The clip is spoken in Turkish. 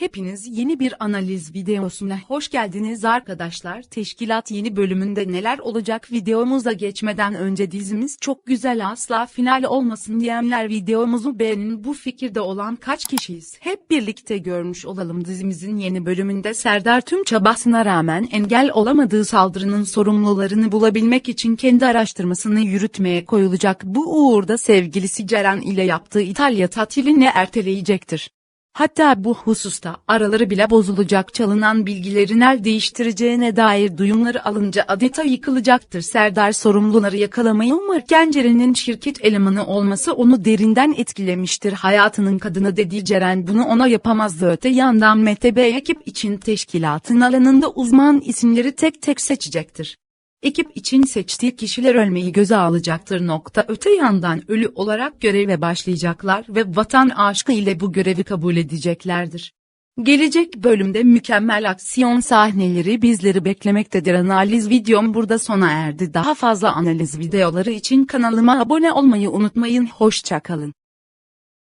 Hepiniz yeni bir analiz videosuna hoş geldiniz arkadaşlar. Teşkilat yeni bölümünde neler olacak videomuza geçmeden önce dizimiz çok güzel asla final olmasın diyenler videomuzu beğenin. Bu fikirde olan kaç kişiyiz? Hep birlikte görmüş olalım dizimizin yeni bölümünde Serdar tüm çabasına rağmen engel olamadığı saldırının sorumlularını bulabilmek için kendi araştırmasını yürütmeye koyulacak. Bu uğurda sevgilisi Ceren ile yaptığı İtalya tatilini erteleyecektir. Hatta bu hususta araları bile bozulacak çalınan bilgilerin el değiştireceğine dair duyumları alınca adeta yıkılacaktır. Serdar sorumluları yakalamayı umarken Ceren'in şirket elemanı olması onu derinden etkilemiştir. Hayatının kadını dediği Ceren bunu ona yapamazdı. Öte yandan MTB ekip için teşkilatın alanında uzman isimleri tek tek seçecektir. Ekip için seçtiği kişiler ölmeyi göze alacaktır. Nokta öte yandan ölü olarak göreve başlayacaklar ve vatan aşkı ile bu görevi kabul edeceklerdir. Gelecek bölümde mükemmel aksiyon sahneleri bizleri beklemektedir. Analiz videom burada sona erdi. Daha fazla analiz videoları için kanalıma abone olmayı unutmayın. Hoşçakalın.